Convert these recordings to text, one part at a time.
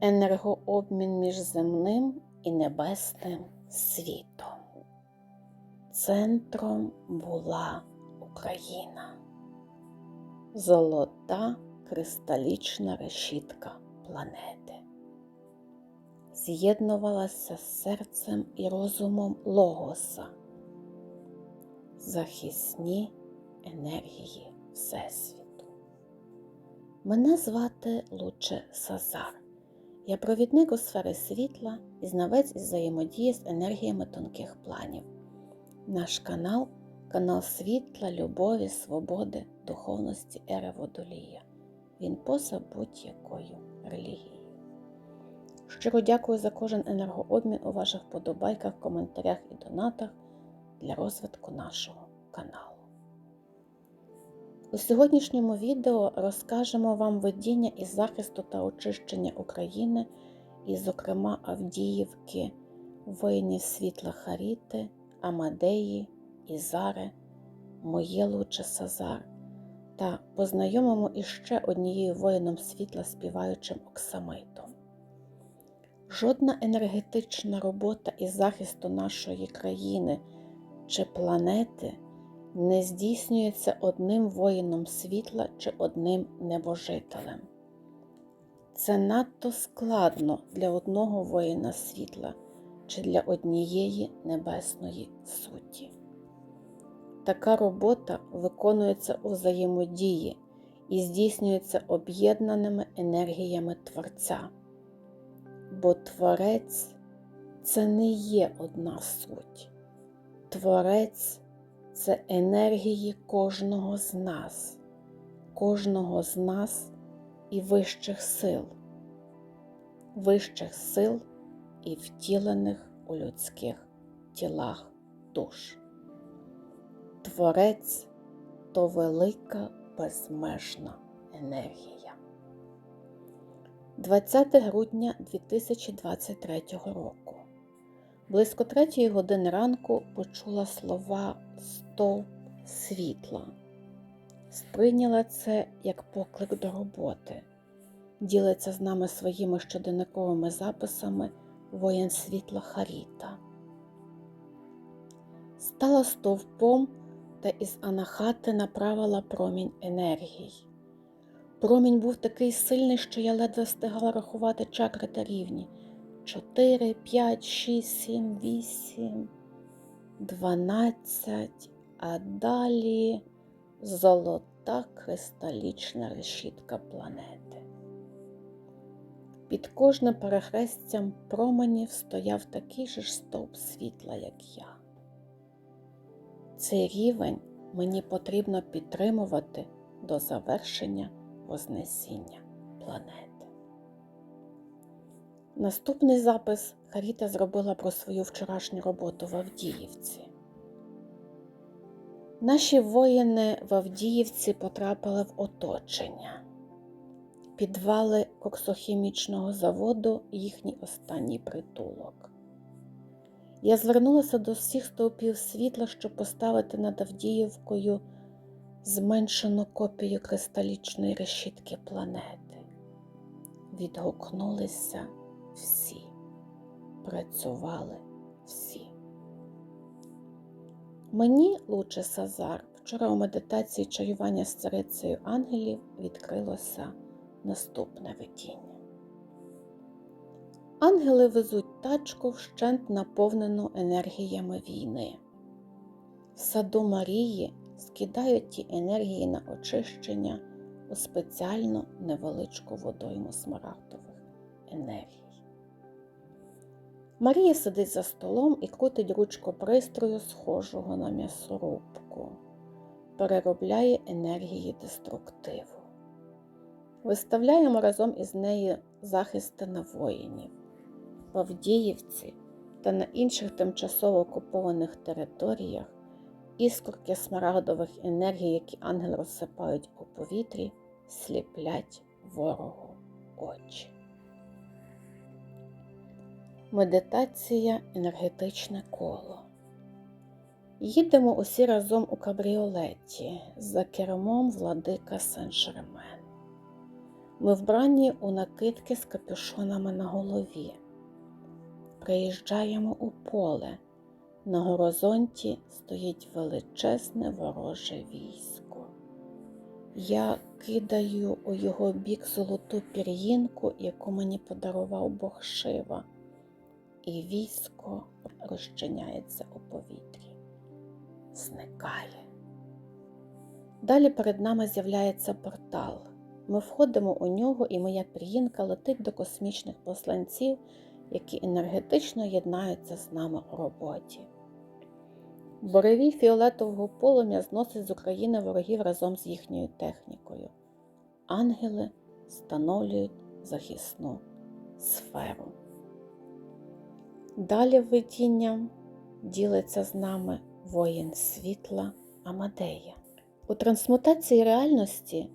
енергообмін між земним і небесним світом. Центром була Україна, золота кристалічна решітка планети. З'єднувалася з серцем і розумом Логоса, захисні енергії Всесвіту. Мене звати Луче Сазар. Я провідник у сфери світла і знавець із взаємодії з енергіями тонких планів. Наш канал канал світла, любові, свободи, духовності ери водолія. Він поза будь-якою релігією. Щиро дякую за кожен енергообмін у ваших подобайках, коментарях і донатах для розвитку нашого каналу. У сьогоднішньому відео розкажемо вам видіння із захисту та очищення України, і, зокрема, Авдіївки, воїнів світла Харіти, Амадеї, Ізари, Моє Луче Сазар та познайомимо іще однією воїном світла співаючим Оксамитом. Жодна енергетична робота із захисту нашої країни чи планети не здійснюється одним воїном світла чи одним небожителем. Це надто складно для одного воїна світла чи для однієї небесної суті. Така робота виконується у взаємодії і здійснюється об'єднаними енергіями Творця, бо Творець це не є одна суть. Творець це енергії кожного з нас, кожного з нас і вищих сил, вищих сил і втілених у людських тілах душ. Творець то велика безмежна енергія. 20 грудня 2023 року. Близько третьої години ранку почула слова стовп світла. Сприйняла це як поклик до роботи. Ділиться з нами своїми щоденниковими записами воїн світла Харіта. Стала стовпом та із анахати направила промінь енергій. Промінь був такий сильний, що я ледве встигала рахувати чакри та рівні. 4, 5, 6, 7, 8, 12, а далі золота кристалічна решітка планети. Під кожним перехрестям променів стояв такий же ж стовп світла, як я. Цей рівень мені потрібно підтримувати до завершення Вознесіння планети. Наступний запис Харіта зробила про свою вчорашню роботу в Авдіївці. Наші воїни в Авдіївці потрапили в оточення, підвали коксохімічного заводу їхній останній притулок. Я звернулася до всіх стовпів світла, щоб поставити над Авдіївкою зменшену копію кристалічної решітки планети. Відгукнулися всі, працювали всі. Мені, Луче Сазар, вчора у медитації чаювання з царицею ангелів відкрилося наступне видіння. Ангели везуть тачку вщент наповнену енергіями війни. В саду Марії скидають ті енергії на очищення у спеціальну невеличку водойму смарагдових енергій. Марія сидить за столом і крутить ручку пристрою, схожого на м'ясорубку, переробляє енергії деструктиву. Виставляємо разом із нею захисти на воїнів. В Авдіївці та на інших тимчасово окупованих територіях іскорки смарагдових енергій, які ангели розсипають у повітрі, сліплять ворогу очі. Медитація енергетичне коло. Їдемо усі разом у кабріолеті за кермом владика Сен-Жермен. Ми вбрані у накидки з капюшонами на голові. Приїжджаємо у поле. На горизонті стоїть величезне вороже військо. Я кидаю у його бік золоту пір'їнку, яку мені подарував Бог Шива, і військо розчиняється у повітрі, зникає. Далі перед нами з'являється портал. Ми входимо у нього, і моя пір'їнка летить до космічних посланців, які енергетично єднаються з нами у роботі. Боревій фіолетового полум'я зносить з України ворогів разом з їхньою технікою. Ангели встановлюють захисну сферу. Далі видінням ділиться з нами воїн світла Амадея. У трансмутації реальності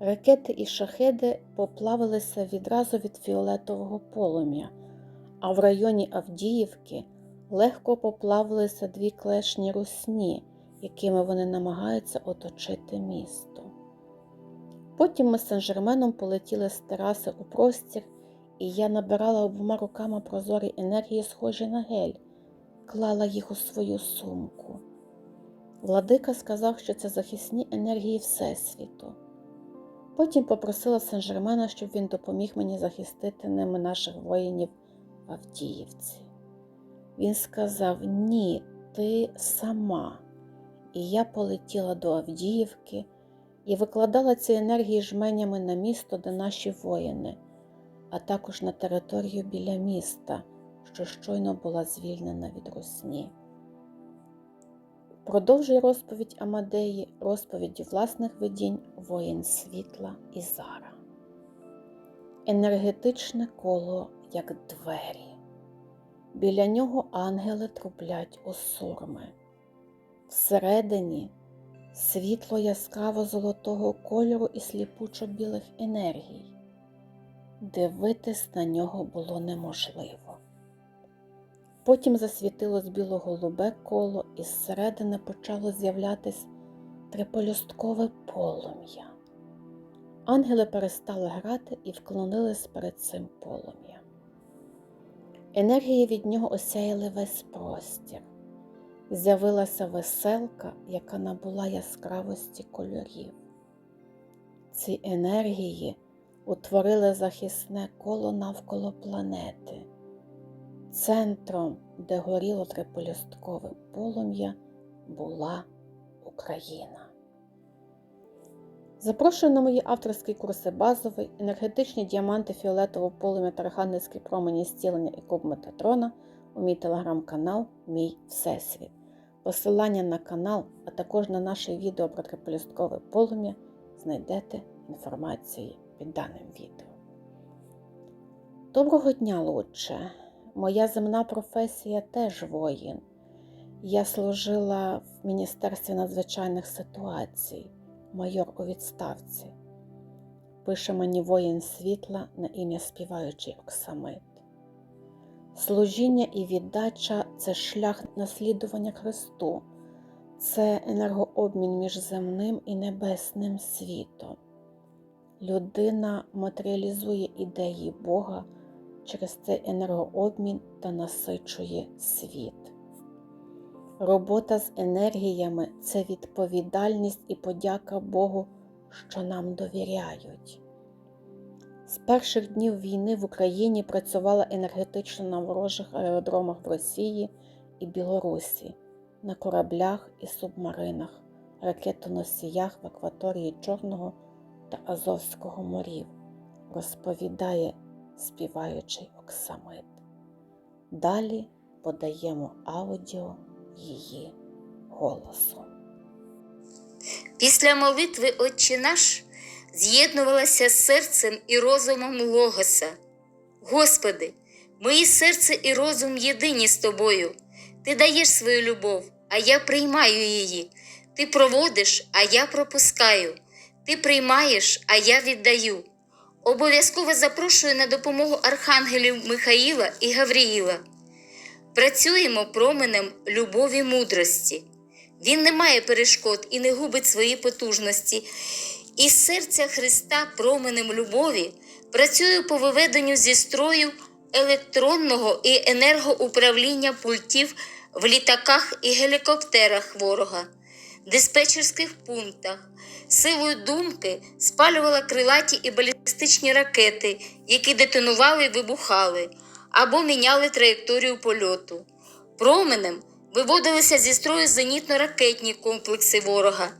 ракети і шахеди поплавилися відразу від фіолетового полум'я, а в районі Авдіївки легко поплавилися дві клешні русні, якими вони намагаються оточити місто. Потім ми з Сен-Жерменом полетіли з тераси у простір, і я набирала обома руками прозорі енергії, схожі на гель, клала їх у свою сумку. Владика сказав, що це захисні енергії Всесвіту. Потім попросила Сен-Жермена, щоб він допоміг мені захистити ними наших воїнів в Авдіївці. Він сказав: Ні, ти сама. І я полетіла до Авдіївки і викладала ці енергії жменями на місто, де наші воїни, а також на територію біля міста, що щойно була звільнена від русні. Продовжує розповідь Амадеї розповіді власних видінь воїн світла і зара. Енергетичне коло, як двері. Біля нього ангели трублять у сурми. Всередині світло яскраво золотого кольору і сліпучо білих енергій. Дивитись на нього було неможливо. Потім засвітилось біло-голубе коло, і зсередини почало з'являтись триполюсткове полум'я. Ангели перестали грати і вклонились перед цим полум'ям. Енергії від нього осяяли весь простір. З'явилася веселка, яка набула яскравості кольорів. Ці енергії утворили захисне коло навколо планети. Центром, де горіло триполюсткове полум'я, була Україна. Запрошую на мої авторські курси базовий, енергетичні діаманти фіолетового полум'я та архангельські промені зцілення і куб Метатрона у мій телеграм-канал Мій Всесвіт. Посилання на канал, а також на наше відео про триполюсткове полум'я знайдете інформації під даним відео. Доброго дня, Лучше! Моя земна професія теж воїн. Я служила в Міністерстві надзвичайних ситуацій, майор у відставці. Пише мені воїн світла на ім'я співаючий Оксамит. Служіння і віддача це шлях наслідування Христу, це енергообмін між земним і небесним світом. Людина матеріалізує ідеї Бога через цей енергообмін та насичує світ. Робота з енергіями це відповідальність і подяка Богу, що нам довіряють. З перших днів війни в Україні працювала енергетично на ворожих аеродромах в Росії і Білорусі, на кораблях і субмаринах, ракетоносіях в акваторії Чорного та Азовського морів, розповідає співаючий Оксамит. Далі подаємо аудіо її голосу. Після молитви Отче наш з'єднувалася з серцем і розумом Логоса. Господи, мої серце і розум єдині з тобою. Ти даєш свою любов, а я приймаю її. Ти проводиш, а я пропускаю. Ти приймаєш, а я віддаю. Обов'язково запрошую на допомогу архангелів Михаїла і Гавріїла. Працюємо променем любові мудрості. Він не має перешкод і не губить свої потужності, Із серця Христа променем любові працюю по виведенню зі строю електронного і енергоуправління пультів в літаках і гелікоптерах ворога, диспетчерських пунктах. Силою думки спалювала крилаті і балістичні ракети, які детонували і вибухали, або міняли траєкторію польоту. Променем виводилися зі строю зенітно-ракетні комплекси ворога.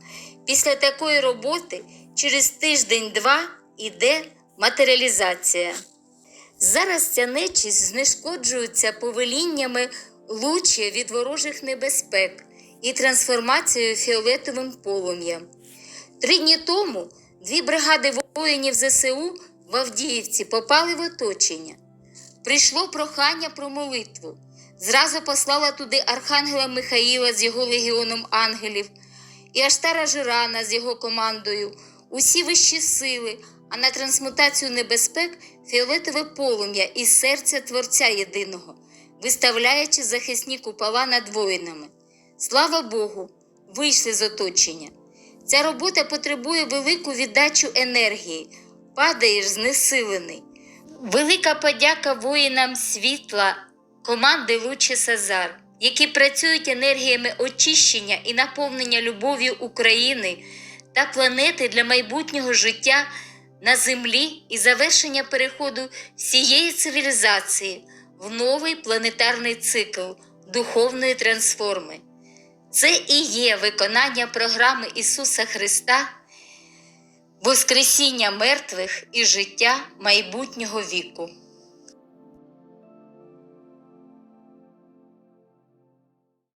Після такої роботи через тиждень-два іде матеріалізація. Зараз ця нечість знешкоджується повеліннями лучі від ворожих небезпек і трансформацією фіолетовим полум'ям. Три дні тому дві бригади воїнів ЗСУ в Авдіївці попали в оточення. Прийшло прохання про молитву. Зразу послала туди архангела Михаїла з його легіоном ангелів і Аштара Жирана з його командою, усі вищі сили, а на трансмутацію небезпек фіолетове полум'я із серця Творця Єдиного, виставляючи захисні купола над воїнами. Слава Богу, вийшли з оточення. Ця робота потребує велику віддачу енергії, падаєш знесилений. Велика подяка воїнам світла команди Лучі Сазар, які працюють енергіями очищення і наповнення любов'ю України та планети для майбутнього життя на землі і завершення переходу всієї цивілізації в новий планетарний цикл духовної трансформи. Це і є виконання програми Ісуса Христа, Воскресіння мертвих і життя майбутнього віку.